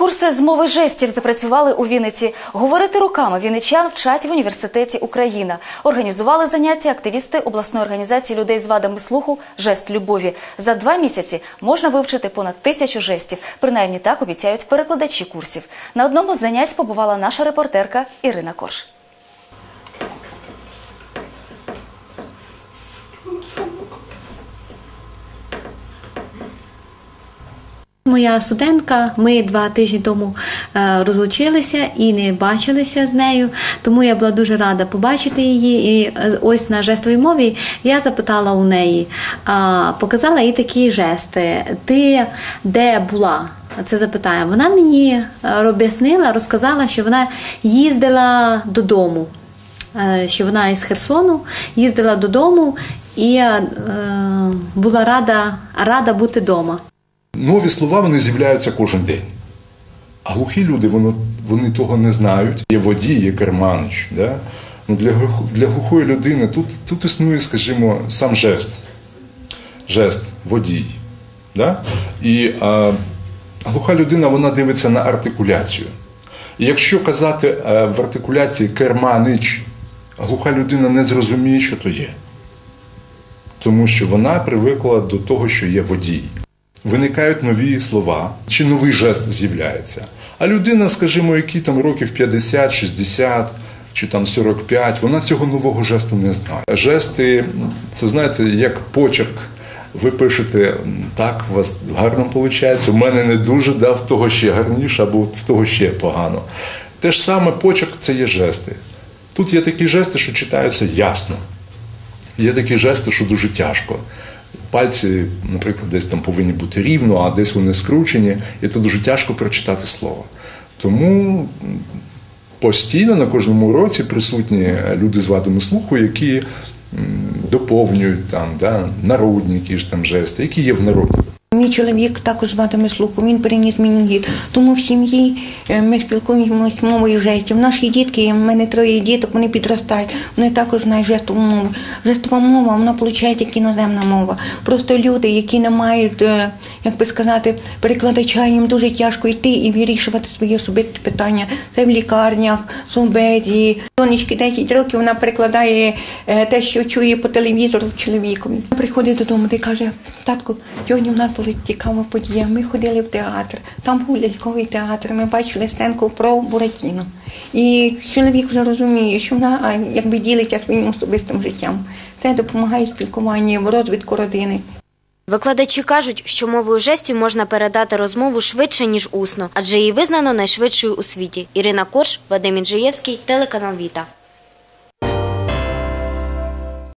Курси з мови жестів запрацювали у Вінниці. Говорити руками вінничан вчать в університеті Україна. Організували заняття активісти обласної організації людей з вадами слуху Жест любові. За два місяці можна вивчити понад тисячу жестів. Принаймні так обіцяють перекладачі курсів. На одному з занять побувала наша репортерка Ірина Корж. Моя студентка, ми два тижні тому е, розлучилися і не бачилися з нею, тому я була дуже рада побачити її. І е, ось на жестовій мові я запитала у неї, показала їй такі жести. Ти де була? Це запитання. Вона мені е, об'яснила, розказала, що вона їздила додому, що вона із Херсону їздила додому і була рада, рада бути вдома. Нові слова вони з'являються кожен день. А глухі люди вони, вони того не знають. Є водій, є керманич. Да? Ну, для, для глухої людини тут, тут існує, скажімо, сам жест. Жест, водій. Да? І а, глуха людина вона дивиться на артикуляцію. І якщо казати а, в артикуляції керманич, глуха людина не зрозуміє, що то є. Тому що вона привикла до того, що є водій. Виникають нові слова, чи новий жест з'являється. А людина, скажімо, які там років 50, 60 чи там 45, вона цього нового жесту не знає. Жести, це знаєте, як почерк. Ви пишете так, у вас гарно виходить. У мене не дуже, да, в того ще гарніше, або в того ще погано. Те ж саме почерк це є жести. Тут є такі жести, що читаються ясно. Є такі жести, що дуже тяжко. Пальці, наприклад, десь там повинні бути рівно, а десь вони скручені, і то дуже тяжко прочитати слово. Тому постійно на кожному уроці присутні люди з вадами слуху, які доповнюють там, да, народні якісь там жести, які є в народі. Мій чоловік також вадами слуху, він переніс менінгіт. Тому в сім'ї е, ми спілкуємося мовою жестів. Наші дітки, в мене троє діток, вони підростають, вони також знають жестову мову. Жестова мова, вона виходить як іноземна мова. Просто люди, які не мають, е, як би сказати, перекладача, їм дуже тяжко йти і вирішувати свої особисті питання. Це в лікарнях, субедії. Донечки 10 років вона перекладає е, те, що чує по телевізору чоловікові. Приходить додому і каже, татку, сьогодні в нас була цікава подія. Ми ходили в театр, там був ляльковий театр, ми бачили сценку про Буратіно. І чоловік вже розуміє, що вона якби ділиться своїм особистим життям. Це допомагає спілкуванні, в розвитку родини. Викладачі кажуть, що мовою жестів можна передати розмову швидше, ніж усно, адже її визнано найшвидшою у світі. Ірина Корж, Вадим Інжиєвський, телеканал Віта.